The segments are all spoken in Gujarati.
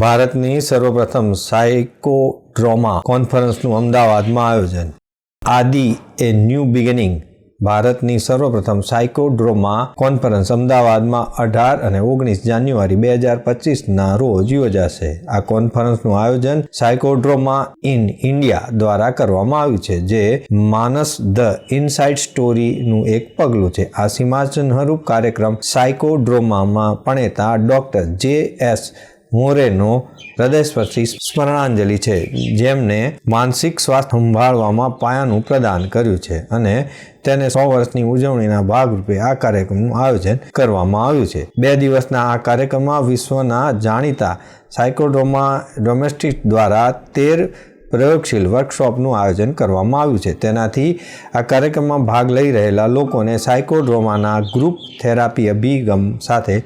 ભારતની સર્વપ્રથમ સાયકોડ્રોમા કોન્ફરન્સનું અમદાવાદમાં આયોજન. આદિ એ ન્યૂ બિગિનિંગ. ભારતની સર્વપ્રથમ સાયકોડ્રોમા કોન્ફરન્સ અમદાવાદમાં અઢાર અને ઓગણીસ જાન્યુઆરી બે હજાર પચીસના રોજ યોજાશે. આ કોન્ફરન્સનું આયોજન સાયકોડ્રોમા ઇન ઇન્ડિયા દ્વારા કરવામાં આવ્યું છે, જે માનસ ધ ઇનસાઇડ સ્ટોરીનું એક પગલું છે. આ સિંહાસનરૂપ કાર્યક્રમ સાયકોડ્રોમામાં પણેતા ડોક્ટર જે એસ મોરેનો હૃદયસ્પર્શી સ્મરણાંજલિ છે, જેમને માનસિક સ્વાસ્થ્ય સંભાળવામાં પાયાનું પ્રદાન કર્યું છે અને તેને સો વર્ષની ઉજવણીના ભાગરૂપે આ કાર્યક્રમનું આયોજન કરવામાં આવ્યું છે. બે દિવસના આ કાર્યક્રમમાં વિશ્વના જાણીતા સાયકોડ્રોમા ડોમેસ્ટિક દ્વારા તેર પ્રયોગશીલ વર્કશોપનું આયોજન કરવામાં આવ્યું છે. તેનાથી આ કાર્યક્રમમાં ભાગ લઈ રહેલા લોકોને સાયકોડ્રોમાના ગ્રુપ થેરાપી અભિગમ સાથે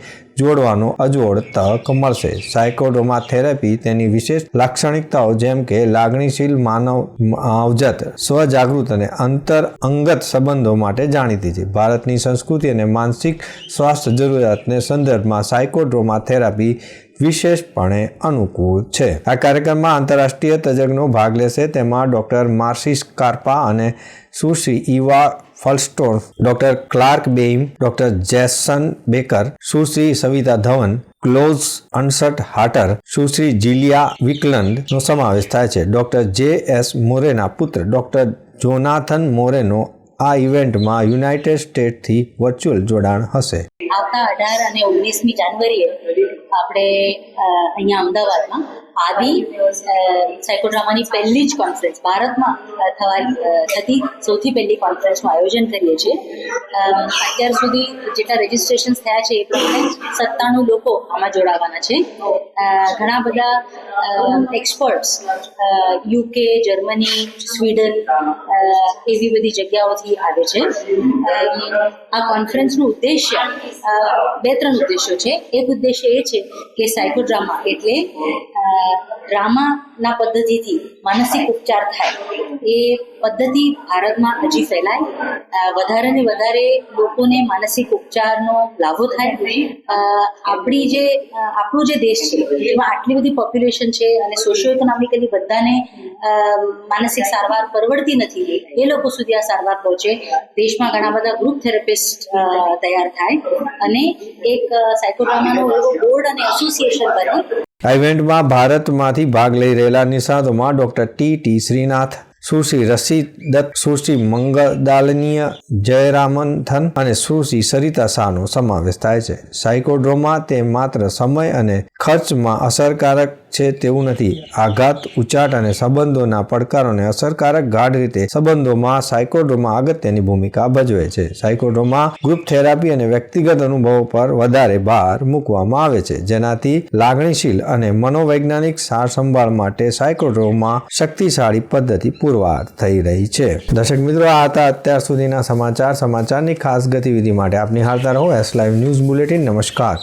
જોડવાનો અજોડ તક મળશે. સાયકોડ્રોમા થેરાપી તેની વિશેષ લાક્ષણિકતાઓ જેમ કે લાગણીશીલ માનવ માવજત, સ્વજાગૃત અને અંતર અંગત સંબંધો માટે જાણીતી છે. ભારતની સંસ્કૃતિ અને માનસિક સ્વાસ્થ્ય જરૂરિયાતને સંદર્ભમાં સાયકોડ્રોમા થેરાપી વિશેષપણે અનુકૂળ છે. આ કાર્યક્રમમાં આંતરરાષ્ટ્રીય તજજ્ઞો ભાગ લેશે. તેમાં ડોક્ટર માર્સિસ કાર્પા અને સુશ્રી ઇવા ફલ્સ્ટોન doctor Clark બેઇમ, doctor Jason Baker, Sushri Savita Dhawan, Klaus અનસટ હાટર સુશ્રી જીલિયા વિકલંડનો સમાવેશ થાય છે. ડોક્ટર જે એસ મોરેના પુત્ર, ડોક્ટર જોનાથન મોરેનો આ ઇવેન્ટમાં યુનાઇટેડ સ્ટેટથી વર્ચ્યુઅલ જોડાણ હશે. આવતા અઢાર અને ઓગણીસમી જાન્યુઆરીએ આપણે અહીંયા અમદાવાદમાં આદિ સાયકોડ્રામાની પહેલી જ કોન્ફરન્સ ભારતમાં થવાની થતી સૌથી પહેલી કોન્ફરન્સનું આયોજન કરીએ છીએ. અત્યાર સુધી જેટલા રજિસ્ટ્રેશન થયા છે એ પ્રમાણે સત્તાણું લોકો આમાં જોડાવાના છે. ઘણા બધા એક્સપર્ટ્સ યુકે જર્મની સ્વીડન એવી બધી જગ્યાઓથી આવે છે. આ કોન્ફરન્સનું ઉદ્દેશ્ય બે ત્રણ ઉદ્દેશ્યો છે. એક ઉદ્દેશ્ય એ છે કે સાયકોડ્રામા એટલે ડ્રામાના પદ્ધતિથી માનસિક ઉપચાર થાય. એ પદ્ધતિ ભારતમાં હજી ફેલાય. વધારે ને વધારે લોકોને માનસિક ઉપચારનો લાભો થાય. આપણી જે આપણો જે દેશ છે એમાં આટલી બધી પોપ્યુલેશન છે અને સોશિયો ઇકોનોમિકલી બધાને માનસિક સારવાર પરવડતી નથી, એ લોકો સુધી આ સારવાર પહોંચે. દેશમાં ઘણા બધા ગ્રુપ થેરાપિસ્ટ તૈયાર થાય. અને એક સાયકોડ્રામાનો બોર્ડ અને એસોસિએશન બને. આ ઇવેન્ટમાં ભારતમાંથી ભાગ લઈ રહેલા નિષ્ણાતોમાં doctor T T Srinath, Sushri Rasi Dutt, સુશ્રી મંગદાલનીય જયરામંથન અને સુશ્રી સરિતા શાહનો સમાવેશ થાય છે. સાયકોડ્રોમા તે માત્ર સમય અને ખર્ચમાં અસરકારક છે તેવું નથી. આઘાત, ઉચાટ અને સંબંધોના પડકારોને અસરકારક ગાઢ રીતે સંબંધોમાં, સાયકોડ્રોમા અગત્યની ભૂમિકા ભજવે છે. સાયકોડ્રોમા ગ્રુપ થેરાપી અને વ્યક્તિગત અનુભવો પર વધારે ભાર મૂકવામાં આવે છે. જેનાથી લાગણીશીલ અને મનોવૈજ્ઞાનિક સાર સંભાળ માટે સાયકોડ્રોમા શક્તિશાળી પદ્ધતિ પુરવાર થઈ રહી છે. દર્શક મિત્રો, આ હતા અત્યાર સુધીના સમાચાર. સમાચારની ખાસ ગતિવિધિ માટે આપની હાલતા રહો. એસ લાઈવ ન્યૂઝ બુલેટિન નમસ્કાર.